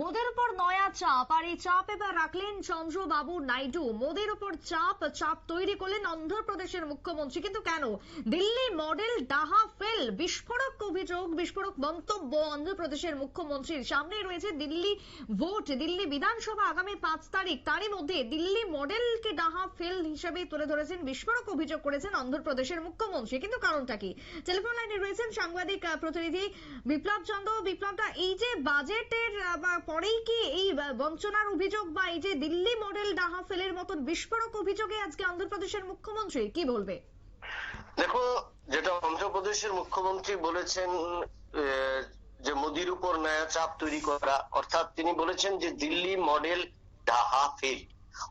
মোদের উপর নয়া চাপ, আর এই চাপ এবার রাখলেন চন্দ্রবাবু নাইডু। মোদের উপর চাপ চাপ তৈরি করলেন অন্ধ্রপ্রদেশের মুখ্যমন্ত্রী। কিন্তু কেন? দিল্লি মডেল ডাহা ফেল, বিস্ফোরক অভিযোগ, বিস্ফোরক মন্তব্য অন্ধ্রপ্রদেশের মুখ্যমন্ত্রীর। সামনে রয়েছে দিল্লি ভোট, দিল্লি বিধানসভা আগামী পাঁচ তারিখ। তারই মধ্যে দিল্লি মডেলকে ডাহা ফেল হিসেবে তুলে ধরেছেন, বিস্ফোরক অভিযোগ করেছেন অন্ধ্রপ্রদেশের মুখ্যমন্ত্রী। কিন্তু কারণটা কি? টেলিফোন লাইনে রয়েছেন সাংবাদিক প্রতিনিধি বিপ্লব চন্দ্র। বিপ্লবটা এই যে বাজেটের পরেই কি এই বঞ্চনার অভিযোগ বা এই যে দিল্লি মডেল ডাহা ফেলের মতন বিস্ফোরক অভিযোগে আজকে অন্ধ্রপ্রদেশের মুখ্যমন্ত্রী কি বলবে? দেখো, যেটা অন্ধ্রপ্রদেশের মুখ্যমন্ত্রী বলেছেন যে মোদির উপর নয়া চাপ তৈরি করা, অর্থাৎ তিনি বলেছেন যে দিল্লি মডেল ডাহা ফেল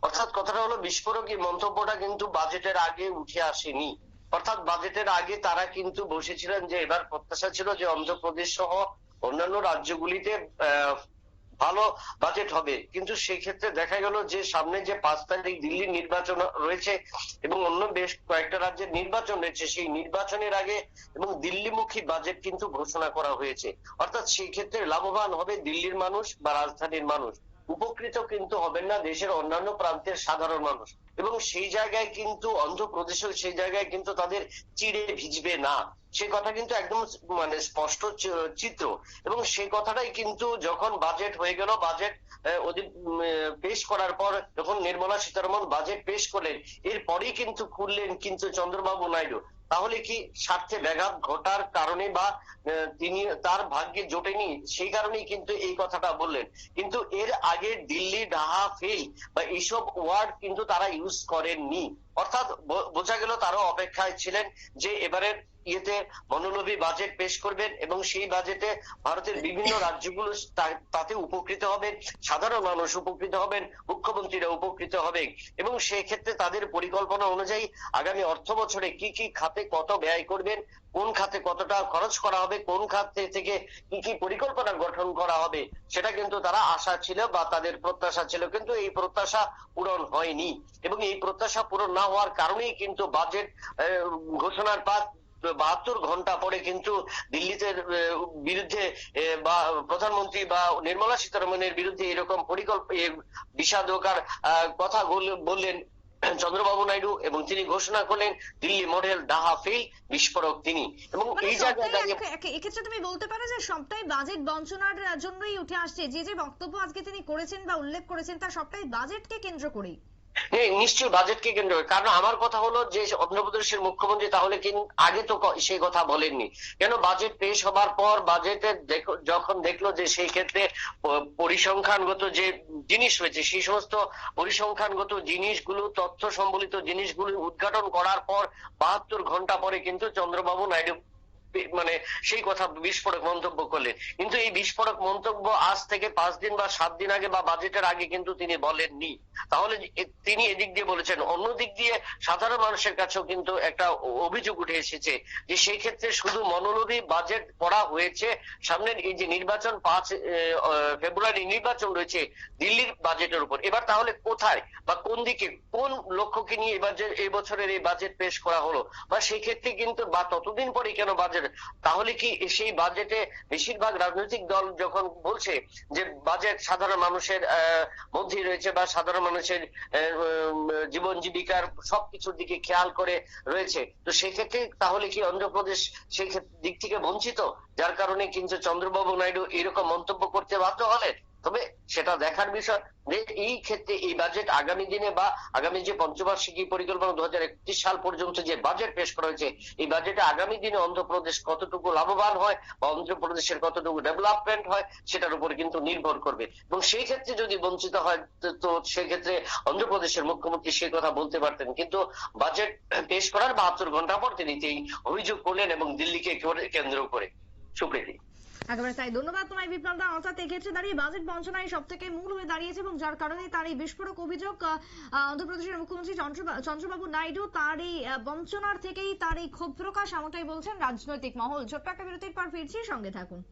অর্থাৎ কথাটা হলো বিস্ফোরক এই মন্তব্যটা কিন্তু বাজেটের আগে উঠে আসেনি। অর্থাৎ বাজেটের আগে তারা কিন্তু বসেছিলেন যে এবার প্রত্যাশা ছিল যে অন্ধ্রপ্রদেশ সহ অন্যান্য রাজ্যগুলিতে ভালো বাজেট হবে। কিন্তু সেক্ষেত্রে দেখা গেল যে সামনে যে পাঁচ তারিখ দিল্লির নির্বাচন রয়েছে এবং অন্য বেশ কয়েকটা রাজ্যের নির্বাচন রয়েছে, সেই নির্বাচনের আগে এবং দিল্লিমুখী বাজেট কিন্তু ঘোষণা করা হয়েছে। অর্থাৎ সেই ক্ষেত্রে লাভবান হবে দিল্লির মানুষ বা রাজধানীর মানুষ। উপকৃত কিন্তু হবেন না দেশের অন্যান্য প্রান্তের সাধারণ মানুষ। এবং সেই জায়গায় কিন্তু অন্ধ্রপ্রদেশেও সেই জায়গায় কিন্তু তাদের চিড়ে ভিজবে না। সে কথা কিন্তু একদম মানে স্পষ্ট চিত্র। এবং সেই কথাটাই কিন্তু যখন বাজেট হয়ে গেল বাজেট পেশ করার পর যখন নির্মলা সীতারমন বাজেট পেশ করলেন, এরপরেই কিন্তু খুললেন কিন্তু চন্দ্রবাবু নাইডু। তাহলে কি স্বার্থে ব্যাঘাত ঘটার কারণে বা তিনি তার ভাগ্যে জোটেনি? সেই কারণেই কিন্তু এই কথাটা বললেন। কিন্তু এর আগে দিল্লি, ডাহা, ফেল বা এইসব ওয়ার্ড কিন্তু তারা ইউজ করেননি। অর্থাৎ বোঝা গেল তারা অপেক্ষায় ছিলেন যে এবারের ইয়েতে মনোলোভী বাজেট পেশ করবেন এবং সেই বাজেটে ভারতের বিভিন্ন রাজ্যগুলো তাতে উপকৃত হবেন, সাধারণ মানুষ উপকৃত হবেন, মুখ্যমন্ত্রীরা উপকৃত হবেন এবং সেই ক্ষেত্রে তাদের পরিকল্পনা অনুযায়ী আগামী অর্থ বছরে কি কি খাতে কত ব্যয় করবেন, কোন খাতে কতটা খরচ করা হবে, কোন খাতে থেকে কি কি পরিকল্পনা গঠন করা হবে, সেটা কিন্তু তারা আশা ছিল বা তাদের প্রত্যাশা ছিল, কিন্তু এই প্রত্যাশা পূরণ হয়নি এবং এই প্রত্যাশা পূরণ না হওয়ার কারণেই কিন্তু বাজেট ঘোষণার পর বাহাত্তর ঘণ্টা পরে কিন্তু দিল্লিতে বিরুদ্ধে বা প্রধানমন্ত্রী বা নির্মলা সীতারমনের বিরুদ্ধে এরকম পরিকল্প বিষাদকার কথা বললেন চন্দ্রবাবু নাইডু এবং তিনি ঘোষণা করলেন দিল্লি মডেল ডাহা ফেল বিস্ফোরক তিনি। এবং মানে এই জায়গায় এক্ষেত্রে তুমি বলতে পারো যে সবটাই বাজেট বঞ্চনার জন্যই উঠে আসছে। যে যে বক্তব্য আজকে তিনি করেছেন বা উল্লেখ করেছেন তার সবটাই বাজেটকে কেন্দ্র করেই। হ্যাঁ নিশ্চয়ই বাজেটকে কেন্দ্র করে। কারণ আমার কথা হলো যে, অন্ধ্রপ্রদেশের মুখ্যমন্ত্রী তাহলে আগে তো সেই কথা বলেননি। কেন বাজেট পেশ হবার পর বাজেটের দেখো- যখন দেখল যে সেই ক্ষেত্রে পরিসংখ্যানগত যে জিনিস রয়েছে, সেই সমস্ত পরিসংখ্যানগত জিনিসগুলো, তথ্য সম্বলিত জিনিসগুলো উদ্ঘাটন করার পর বাহাত্তর ঘণ্টা পরে কিন্তু চন্দ্রবাবু নাইডু মানে সেই কথা বিস্ফোরক মন্তব্য করলেন। কিন্তু এই বিস্ফোরক মন্তব্য আজ থেকে পাঁচ দিন বা সাত দিন আগে বা বাজেটের আগে কিন্তু তিনি বলেননি। তাহলে তিনি এদিক দিয়ে বলেছেন অন্য দিক দিয়ে সাধারণ মানুষের কাছেও কিন্তু একটা অভিযোগ উঠে এসেছে যে সেই ক্ষেত্রে শুধু মনোলোভী বাজেট করা হয়েছে। সামনের এই যে নির্বাচন পাঁচ ফেব্রুয়ারি নির্বাচন রয়েছে দিল্লির বাজেটের উপর। এবার তাহলে কোথায় বা কোন দিকে, কোন লক্ষ্যকে নিয়ে এবার যে এই বছরের এই বাজেট পেশ করা হলো? বা সেই ক্ষেত্রে কিন্তু বা ততদিন পরে কেন বাজেট তাহলে কি সেই বাজেটে বেশিরভাগ রাজনৈতিক দল যখন বলছে যে বাজেট সাধারণ মানুষের মধ্যেই রয়েছে বা সাধারণ মানুষের জীবন জীবিকার সবকিছুর দিকে খেয়াল করে রয়েছে। তো সেক্ষেত্রে তাহলে কি অন্ধ্রপ্রদেশ সেই দিক থেকে বঞ্চিত? যার কারণে কিন্তু চন্দ্রবাবু নাইডু এরকম মন্তব্য করতে বাধ্য হলেন? তবে সেটা দেখার বিষয়। যে এই ক্ষেত্রে এই বাজেট আগামী দিনে বা আগামী যে পঞ্চবার্ষিকী পরিকল্পনা দু হাজার একত্রিশ সাল পর্যন্ত যে বাজেট পেশ করা হয়েছে, এই বাজেটে আগামী দিনে অন্ধ্রপ্রদেশ কতটুকু লাভবান হয় বা অন্ধ্রপ্রদেশের কতটুকু ডেভেলপমেন্ট হয়, সেটার উপর কিন্তু নির্ভর করবে। এবং সেই ক্ষেত্রে যদি বঞ্চিত হয়, তো- সেক্ষেত্রে অন্ধ্রপ্রদেশের মুখ্যমন্ত্রী সেই কথা বলতে পারতেন। কিন্তু বাজেট পেশ করার বাহাত্তর ঘণ্টা পর তিনি এই অভিযোগ করলেন এবং দিল্লিকে কেন্দ্র করে। সুপ্রীতি। একেবারে তাই। ধন্যবাদ তোমায় বিপ্লব দা। অর্থাৎ এক্ষেত্রে দাঁড়িয়ে বাজেট বঞ্চনায় সব থেকে মূল হয়ে দাঁড়িয়েছে এবং যার কারণে তার এই বিস্ফোরক অভিযোগ অন্ধ্রপ্রদেশের মুখ্যমন্ত্রী চন্দ্রবা- চন্দ্রবাবু নাইডু তার এই বঞ্চনার থেকেই তার এই ক্ষোভ প্রকাশ এমনটাই বলছেন রাজনৈতিক মহল। ছোট্ট একটা বিরতির পর ফিরছি, সঙ্গে থাকুন।